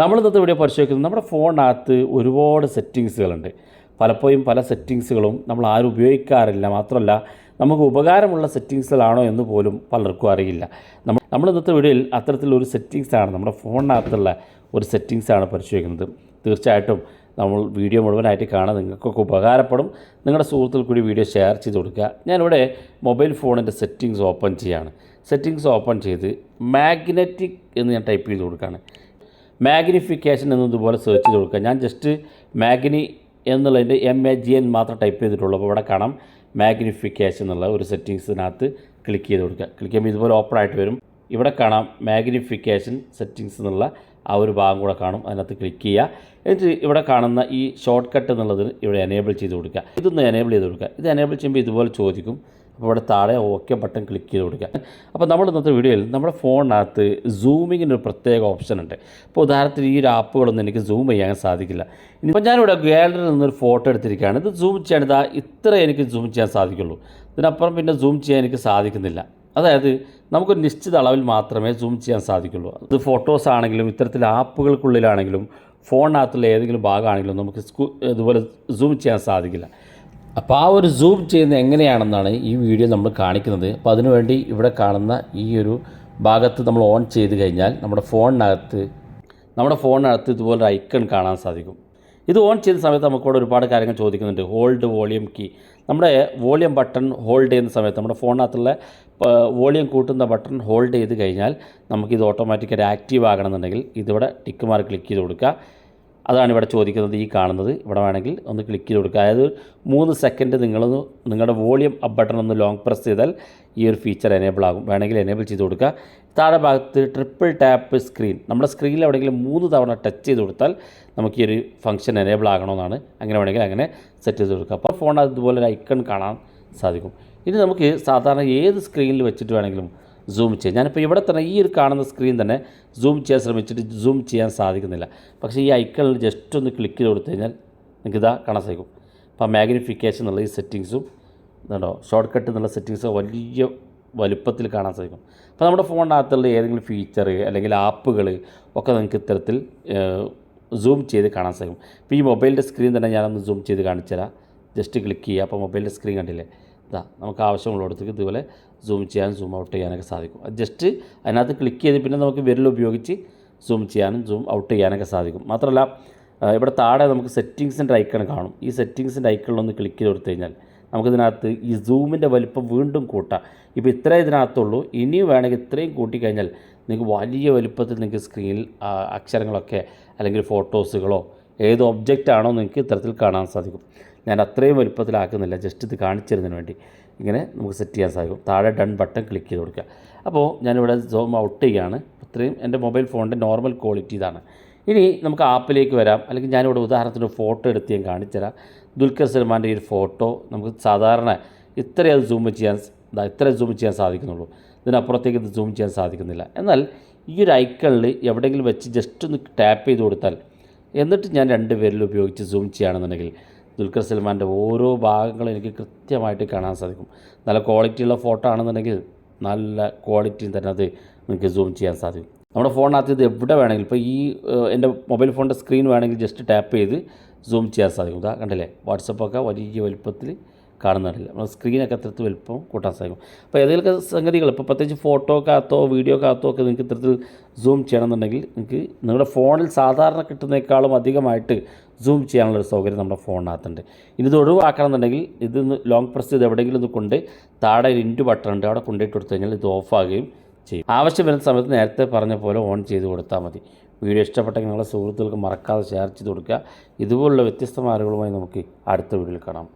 നമ്മൾ ഇന്നത്തെ വീഡിയോ പരിശോധിക്കുന്നത് നമ്മുടെ ഫോണിനകത്ത് ഒരുപാട് സെറ്റിങ്സുകളുണ്ട് പലപ്പോഴും പല സെറ്റിങ്സുകളും നമ്മൾ ആരും ഉപയോഗിക്കാറില്ല. മാത്രമല്ല നമുക്ക് ഉപകാരമുള്ള സെറ്റിങ്സുകളാണോ എന്ന് പോലും പലർക്കും അറിയില്ല. നമ്മൾ നമ്മൾ ഇന്നത്തെ വീഡിയോയിൽ അത്തരത്തിലൊരു സെറ്റിങ്സാണ് നമ്മുടെ ഫോണിനകത്തുള്ള ഒരു സെറ്റിങ്സാണ് പരിശോധിക്കുന്നത്. തീർച്ചയായിട്ടും നമ്മൾ വീഡിയോ മുഴുവനായിട്ട് കാണാൻ നിങ്ങൾക്കൊക്കെ ഉപകാരപ്പെടും. നിങ്ങളുടെ സുഹൃത്തുക്കൾ കൂടി വീഡിയോ ഷെയർ ചെയ്ത് കൊടുക്കുക. ഞാനിവിടെ മൊബൈൽ ഫോണിന്റെ സെറ്റിങ്സ് ഓപ്പൺ ചെയ്യുകയാണ് സെറ്റിങ്സ് ഓപ്പൺ ചെയ്ത് മാഗ്നറ്റിക് എന്ന് ഞാൻ ടൈപ്പ് ചെയ്ത് കൊടുക്കുകയാണ്. മാഗ്നിഫിക്കേഷൻ എന്നതുപോലെ സെർച്ച് ചെയ്ത് കൊടുക്കുക. ഞാൻ ജസ്റ്റ് മാഗ്നി എന്നുള്ളതിന്റെ എം എ ജി എൻ മാത്രം ടൈപ്പ് ചെയ്തിട്ടുള്ളൂ. അപ്പോൾ ഇവിടെ കാണാം മാഗ്നിഫിക്കേഷൻ എന്നുള്ള ഒരു സെറ്റിങ്സിനകത്ത് ക്ലിക്ക് ചെയ്ത് കൊടുക്കുക. ക്ലിക്ക് ചെയ്യുമ്പോൾ ഇതുപോലെ ഓപ്പൺ ആയിട്ട് വരും. ഇവിടെ കാണാം മാഗ്നിഫിക്കേഷൻ സെറ്റിങ്സ് എന്നുള്ള ആ ഒരു ഭാഗം കൂടെ കാണും. അതിനകത്ത് ക്ലിക്ക് ചെയ്യുക. എന്നിട്ട് ഇവിടെ കാണുന്ന ഈ ഷോർട്ട് കട്ട് എന്നുള്ളത് ഇവിടെ എനേബിൾ ചെയ്ത് കൊടുക്കുക. ഇതൊന്ന് എനേബിൾ ചെയ്ത് കൊടുക്കുക. ഇത് എനേബിൾ ചെയ്യുമ്പോൾ ഇതുപോലെ ചോദിക്കും. അപ്പോൾ ഇവിടെ താഴെ ഓക്കെ ബട്ടൺ ക്ലിക്ക് ചെയ്ത് കൊടുക്കുക. അപ്പോൾ നമ്മൾ ഇന്നത്തെ വീഡിയോയിൽ നമ്മുടെ ഫോണിനകത്ത് സൂമിങ്ങിന് ഒരു പ്രത്യേക ഓപ്ഷൻ ഉണ്ട്. ഇപ്പോൾ ഉദാഹരണത്തിന് ഈ ഒരു ആപ്പുകളൊന്നും എനിക്ക് സൂം ചെയ്യാൻ സാധിക്കില്ല. ഇപ്പോൾ ഞാനിവിടെ ഗാലറിയിൽ നിന്നൊരു ഫോട്ടോ എടുത്തിരിക്കുകയാണ്. ഇത് സൂം ചെയ്യാൻ ഇതാ ഇത്ര എനിക്ക് സൂം ചെയ്യാൻ സാധിക്കുള്ളൂ. ഇതിനപ്പുറം പിന്നെ സൂം ചെയ്യാൻ എനിക്ക് സാധിക്കുന്നില്ല. അതായത് നമുക്കൊരു നിശ്ചിത അളവിൽ മാത്രമേ സൂം ചെയ്യാൻ സാധിക്കുള്ളൂ. അത് ഫോട്ടോസ് ആണെങ്കിലും ഇത്തരത്തിൽ ആപ്പുകൾക്കുള്ളിലാണെങ്കിലും ഫോണിനകത്തുള്ള ഏതെങ്കിലും ഭാഗമാണെങ്കിലും നമുക്ക് ഇതുപോലെ സൂം ചെയ്യാൻ സാധിക്കില്ല. അപ്പോൾ ആ ഒരു സൂം ചെയ്യുന്ന എങ്ങനെയാണെന്നാണ് ഈ വീഡിയോ നമ്മൾ കാണിക്കുന്നത്. അപ്പോൾ അതിനുവേണ്ടി ഇവിടെ കാണുന്ന ഈ ഒരു ഭാഗത്ത് നമ്മൾ ഓൺ ചെയ്ത് കഴിഞ്ഞാൽ നമ്മുടെ ഫോണിനകത്ത് നമ്മുടെ ഫോണിനകത്ത് ഇതുപോലൊരു ഐക്കൺ കാണാൻ സാധിക്കും. ഇത് ഓൺ ചെയ്യുന്ന സമയത്ത് നമുക്കിവിടെ ഒരുപാട് കാര്യങ്ങൾ ചോദിക്കുന്നുണ്ട്. ഹോൾഡ് വോളിയം കീ നമ്മുടെ വോളിയം ബട്ടൺ ഹോൾഡ് ചെയ്യുന്ന സമയത്ത് നമ്മുടെ ഫോണിനകത്തുള്ള വോളിയം കൂട്ടുന്ന ബട്ടൺ ഹോൾഡ് ചെയ്ത് കഴിഞ്ഞാൽ നമുക്കിത് ഓട്ടോമാറ്റിക്കായിട്ട് ആക്റ്റീവ് ആകണമെന്നുണ്ടെങ്കിൽ ഇതിവിടെ ടിക്ക് മാർക്ക് ക്ലിക്ക് ചെയ്ത് കൊടുക്കുക. അതാണ് ഇവിടെ ചോദിക്കുന്നത് ഈ കാണുന്നത്. ഇവിടെ വേണമെങ്കിൽ ഒന്ന് ക്ലിക്ക് ചെയ്ത് കൊടുക്കുക. അതായത് മൂന്ന് സെക്കൻഡ് നിങ്ങൾ നിങ്ങളുടെ വോളിയം അപ്പ് ബട്ടൺ ഒന്ന് ലോങ് പ്രസ് ചെയ്താൽ ഈ ഒരു ഫീച്ചർ എനേബിൾ ആകും. വേണമെങ്കിൽ എനേബിൾ ചെയ്ത് കൊടുക്കുക. താഴെ ഭാഗത്ത് ട്രിപ്പിൾ ടാപ്പ് സ്ക്രീൻ നമ്മുടെ സ്ക്രീനിൽ എവിടെയെങ്കിലും മൂന്ന് തവണ ടച്ച് ചെയ്ത് കൊടുത്താൽ നമുക്ക് ഈ ഒരു ഫംഗ്ഷൻ എനേബിൾ ആകണമെന്നാണ്. അങ്ങനെ വേണമെങ്കിൽ അങ്ങനെ സെറ്റ് ചെയ്ത് കൊടുക്കുക. അപ്പോൾ ഫോൺ അതുപോലെ ഒരു ഐക്കൺ കാണാൻ സാധിക്കും. ഇനി നമുക്ക് സാധാരണ ഏത് സ്ക്രീനിൽ വെച്ചിട്ട് വേണമെങ്കിലും സൂം ചെയ്യാം. ഞാനിപ്പോൾ ഇവിടെ തന്നെ ഈ ഒരു കാണുന്ന സ്ക്രീൻ തന്നെ സൂം ചെയ്യാൻ ശ്രമിച്ചിട്ട് സൂം ചെയ്യാൻ സാധിക്കുന്നില്ല. പക്ഷേ ഈ ഐക്കണിൽ ജസ്റ്റ് ഒന്ന് ക്ലിക്ക് ചെയ്ത് കൊടുത്തു കഴിഞ്ഞാൽ നിങ്ങൾക്ക് ഇതാ കാണാൻ സാധിക്കും. അപ്പോൾ മാഗ്നിഫിക്കേഷൻ എന്നുള്ള ഈ സെറ്റിങ്സും ഇതുണ്ടോ ഷോർട്ട് കട്ട് എന്നുള്ള സെറ്റിങ്സ് വലിയ വലുപ്പത്തിൽ കാണാൻ സാധിക്കും. അപ്പോൾ നമ്മുടെ ഫോണിനകത്തുള്ള ഏതെങ്കിലും ഫീച്ചർ അല്ലെങ്കിൽ ആപ്പുകൾ ഒക്കെ നിങ്ങൾക്ക് ഇത്തരത്തിൽ സൂം ചെയ്ത് കാണാൻ സാധിക്കും. ഇപ്പോൾ ഈ മൊബൈലിന്റെ സ്ക്രീൻ തന്നെ ഞാനൊന്ന് സൂം ചെയ്ത് കാണിച്ചു തരാം ജസ്റ്റ് ക്ലിക്ക് ചെയ്യുക അപ്പോൾ മൊബൈലിന്റെ സ്ക്രീൻ കണ്ടില്ലേ? ഇതാ നമുക്ക് ആവശ്യമുള്ളിടത്തേക്ക് ഇതുപോലെ സൂം ചെയ്യാനും സൂം ഔട്ട് ചെയ്യാനൊക്കെ സാധിക്കും. ജസ്റ്റ് അതിനകത്ത് ക്ലിക്ക് ചെയ്ത് പിന്നെ നമുക്ക് വിരൽ ഉപയോഗിച്ച് സൂം ചെയ്യാനും സൂം ഔട്ട് ചെയ്യാനൊക്കെ സാധിക്കും. മാത്രമല്ല ഇവിടെ താഴെ നമുക്ക് സെറ്റിങ്സിന്റെ ഐക്കൺ കാണും. ഈ സെറ്റിങ്സിന്റെ ഐക്കണിലൊന്ന് ക്ലിക്ക് ചെയ്ത് കൊടുത്തു കഴിഞ്ഞാൽ നമുക്കിതിനകത്ത് ഈ സൂമിന്റെ വലിപ്പം വീണ്ടും കൂട്ടാം. ഇപ്പോൾ ഇത്രേ ഇതിനകത്തുള്ളൂ. ഇനിയും വേണമെങ്കിൽ ഇത്രയും കൂട്ടിക്കഴിഞ്ഞാൽ നിങ്ങൾക്ക് വലിയ വലിപ്പത്തിൽ നിങ്ങൾക്ക് സ്ക്രീനിൽ അക്ഷരങ്ങളൊക്കെ അല്ലെങ്കിൽ ഫോട്ടോസുകളോ ഏത് ഒബ്ജക്റ്റ് ആണോ നിങ്ങൾക്ക് ഇത്തരത്തിൽ കാണാൻ സാധിക്കും. ഞാൻ അത്രയും വലുപ്പത്തിലാക്കുന്നില്ല ജസ്റ്റ് ഇത് കാണിച്ചിരുന്നതിന് വേണ്ടി. ഇങ്ങനെ നമുക്ക് സെറ്റ് ചെയ്യാൻ സാധിക്കും. താഴെ ഡൺ ബട്ടൺ ക്ലിക്ക് ചെയ്ത് കൊടുക്കുക. അപ്പോൾ ഞാനിവിടെ സോം ഔട്ട് ചെയ്യുകയാണ് അത്രയും എന്റെ മൊബൈൽ ഫോണിന്റെ നോർമൽ ക്വാളിറ്റി ഇതാണ്. ഇനി നമുക്ക് ആപ്പിലേക്ക് വരാം. അല്ലെങ്കിൽ ഞാനിവിടെ ഉദാഹരണത്തിന് ഫോട്ടോ എടുത്ത് ഞാൻ കാണിച്ചുതരാം. ദുൽഖർ സൽമാന്റെ ഈ ഒരു ഫോട്ടോ നമുക്ക് സാധാരണ ഇത്രയും അത് സൂം ചെയ്യാൻ ഇത്ര സൂം ചെയ്യാൻ സാധിക്കുന്നുള്ളൂ. ഇതിനപ്പുറത്തേക്ക് ഇത് സൂം ചെയ്യാൻ സാധിക്കുന്നില്ല. എന്നാൽ ഈ ഒരു ഐക്കണിൽ എവിടെയെങ്കിലും വെച്ച് ജസ്റ്റ് ഒന്ന് ടാപ്പ് ചെയ്ത് കൊടുത്താൽ എന്നിട്ട് ഞാൻ രണ്ട് പേരിൽ ഉപയോഗിച്ച് സൂം ചെയ്യുകയാണെന്നുണ്ടെങ്കിൽ ദുൽഖർ സൽമാന്റെ ഓരോ ഭാഗങ്ങളും എനിക്ക് കൃത്യമായിട്ട് കാണാൻ സാധിക്കും. നല്ല ക്വാളിറ്റിയുള്ള ഫോട്ടോ ആണെന്നുണ്ടെങ്കിൽ നല്ല ക്വാളിറ്റിയിൽ തന്നെ അത് നിങ്ങൾക്ക് സൂം ചെയ്യാൻ സാധിക്കും. നമ്മുടെ ഫോണിനകത്ത് ഇത് എവിടെ വേണമെങ്കിലും ഇപ്പോൾ ഈ എന്റെ മൊബൈൽ ഫോണിന്റെ സ്ക്രീൻ വേണമെങ്കിൽ ജസ്റ്റ് ടാപ്പ് ചെയ്ത് സൂം ചെയ്യാൻ സാധിക്കും. ഇതാ കണ്ടില്ലേ? വാട്സപ്പൊക്കെ വലിയ വലുപ്പത്തിൽ കാണുന്നുണ്ടല്ലോ നമ്മൾ സ്ക്രീനൊക്കെ ഇത്തരത്തിൽ വലുപ്പം കൂട്ടാൻ സാധിക്കും. അപ്പോൾ ഏതെങ്കിലുമൊക്കെ സംഗതികൾ ഇപ്പോൾ പ്രത്യേകിച്ച് ഫോട്ടോക്കകത്തോ വീഡിയോക്കകത്തോ ഒക്കെ നിങ്ങൾക്ക് ഇത്തരത്തിൽ സൂം ചെയ്യണമെന്നുണ്ടെങ്കിൽ നിങ്ങൾക്ക് നിങ്ങളുടെ ഫോണിൽ സാധാരണ കിട്ടുന്നതിനേക്കാളും അധികമായിട്ട് സൂം ചെയ്യാനുള്ള ഒരു സൗകര്യം നമ്മുടെ ഫോണിനകത്തുണ്ട് ഇനി ഇത് ഒഴിവാക്കണമെന്നുണ്ടെങ്കിൽ ഇത് ലോങ് പ്രസ് ചെയ്ത് എവിടെയെങ്കിലും ഒന്ന് കൊണ്ട് താഴെ ഇന്റു ബട്ടൺ ഉണ്ട്. അവിടെ കൊണ്ടിട്ട് കൊടുത്തു കഴിഞ്ഞാൽ ഇത് ഓഫാകുകയും ചെയ്യും. ആവശ്യം വരുന്ന സമയത്ത് നേരത്തെ പറഞ്ഞ പോലെ ഓൺ ചെയ്ത് കൊടുത്താൽ മതി. വീഡിയോ ഇഷ്ടപ്പെട്ടെങ്കിൽ നിങ്ങളുടെ സുഹൃത്തുക്കൾക്ക് മറക്കാതെ ഷെയർ ചെയ്ത് കൊടുക്കുക. ഇതുപോലുള്ള വ്യത്യസ്തമായ അറിവുകളുമായി നമുക്ക് അടുത്ത വീഡിയോയിൽ കാണാം.